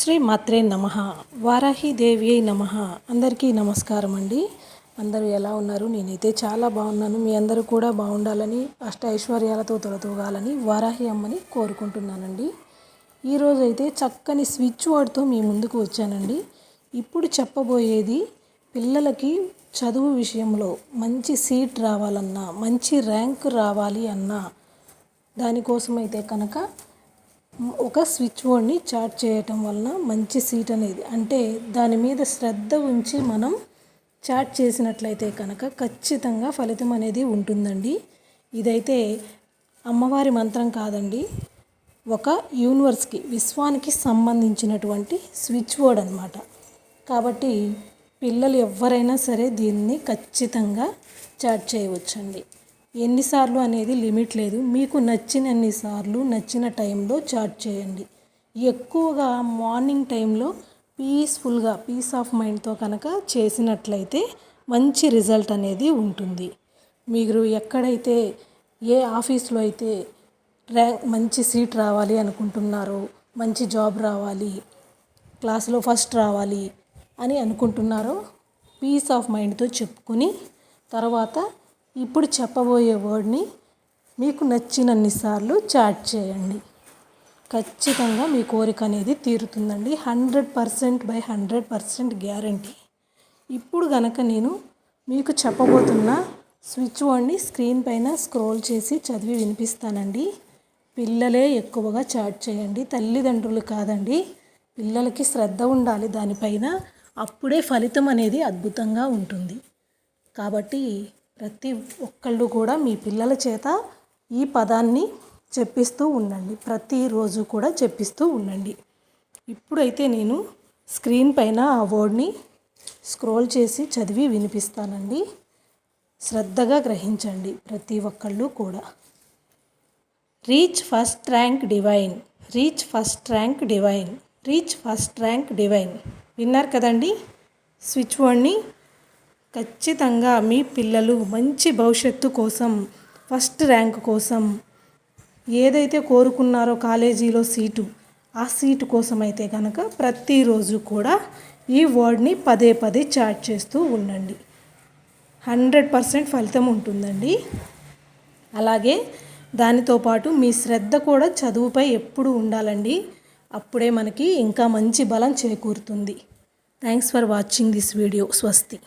శ్రీ మాత్రే నమ. వారాహిదేవి అయి నమ. అందరికీ నమస్కారం అండి. అందరూ ఎలా ఉన్నారు? నేనైతే చాలా బాగున్నాను. మీ అందరూ కూడా బాగుండాలని అష్ట ఐశ్వర్యాలతో తొలతూగాలని వారాహి అమ్మని కోరుకుంటున్నానండి. ఈరోజు అయితే చక్కని స్విచ్ వర్డ్తో మీ ముందుకు వచ్చానండి. ఇప్పుడు చెప్పబోయేది పిల్లలకి చదువు విషయంలో మంచి సీట్ రావాలన్నా మంచి ర్యాంక్ రావాలి అన్నా దానికోసమైతే కనుక ఒక స్విచ్ బోర్డ్ని చార్జ్ చేయటం వలన మంచి సీట్ అనేది అంటే దాని మీద శ్రద్ధ ఉంచి మనం చాట్ చేసినట్లయితే కనుక ఖచ్చితంగా ఫలితం అనేది ఉంటుందండి. ఇదైతే అమ్మవారి మంత్రం కాదండి. ఒక యూనివర్స్కి విశ్వానికి సంబంధించినటువంటి స్విచ్ బోర్డ్ అనమాట కాబట్టి పిల్లలు ఎవరైనా సరే దీన్ని ఖచ్చితంగా చాట్ చేయవచ్చండి. ఎన్నిసార్లు అనేది లిమిట్ లేదు. మీకు నచ్చినన్ని సార్లు నచ్చిన టైంలో చాట్ చేయండి. ఎక్కువగా మార్నింగ్ టైంలో పీస్ఫుల్గా పీస్ ఆఫ్ మైండ్తో కనుక చేసినట్లయితే మంచి రిజల్ట్ అనేది ఉంటుంది. మీరు ఎక్కడైతే ఏ ఆఫీస్లో అయితే ర్యాంక్ మంచి సీట్ రావాలి అనుకుంటున్నారో మంచి జాబ్ రావాలి క్లాస్లో ఫస్ట్ రావాలి అని అనుకుంటున్నారో పీస్ ఆఫ్ మైండ్తో చెప్పుకొని తర్వాత ఇప్పుడు చెప్పబోయే వర్డ్ని మీకు నచ్చినన్నిసార్లు చాట్ చేయండి. ఖచ్చితంగా మీ కోరిక అనేది తీరుతుందండి. Hundred percent by hundred percent guarantee. ఇప్పుడు కనుక నేను మీకు చెప్పబోతున్న స్విచ్ వర్డ్ని స్క్రీన్ పైన స్క్రోల్ చేసి చదివి వినిపిస్తానండి. పిల్లలే ఎక్కువగా చాట్ చేయండి. తల్లిదండ్రులు కాదండి. పిల్లలకి శ్రద్ధ ఉండాలి దానిపైన. అప్పుడే ఫలితం అనేది అద్భుతంగా ఉంటుంది. కాబట్టి ప్రతి ఒక్కళ్ళు కూడా మీ పిల్లల చేత ఈ పదాన్ని చెప్పిస్తూ ఉండండి. ప్రతిరోజు కూడా చెప్పిస్తూ ఉండండి. ఇప్పుడైతే నేను స్క్రీన్ పైన ఆ వర్డ్ని స్క్రోల్ చేసి చదివి వినిపిస్తానండి. శ్రద్ధగా గ్రహించండి ప్రతి ఒక్కళ్ళు కూడా. Reach first rank divine. Reach first rank divine. Reach first rank divine. విన్నారు కదండి? స్విచ్ వర్డ్ని ఖచ్చితంగా మీ పిల్లలు మంచి భవిష్యత్తు కోసం ఫస్ట్ ర్యాంక్ కోసం ఏదైతే కోరుకున్నారో కాలేజీలో సీటు ఆ సీటు కోసం అయితే కనుక ప్రతిరోజు కూడా ఈ వర్డ్ని పదే పదే చాట్ చేస్తూ ఉండండి. హండ్రెడ్ పర్సెంట్ ఫలితం ఉంటుందండి. అలాగే దానితో పాటు మీ శ్రద్ధ కూడా చదువుపై ఎప్పుడు ఉండాలండి. అప్పుడే మనకి ఇంకా మంచి బలం చేకూరుతుంది. Thanks for watching this video స్వస్తి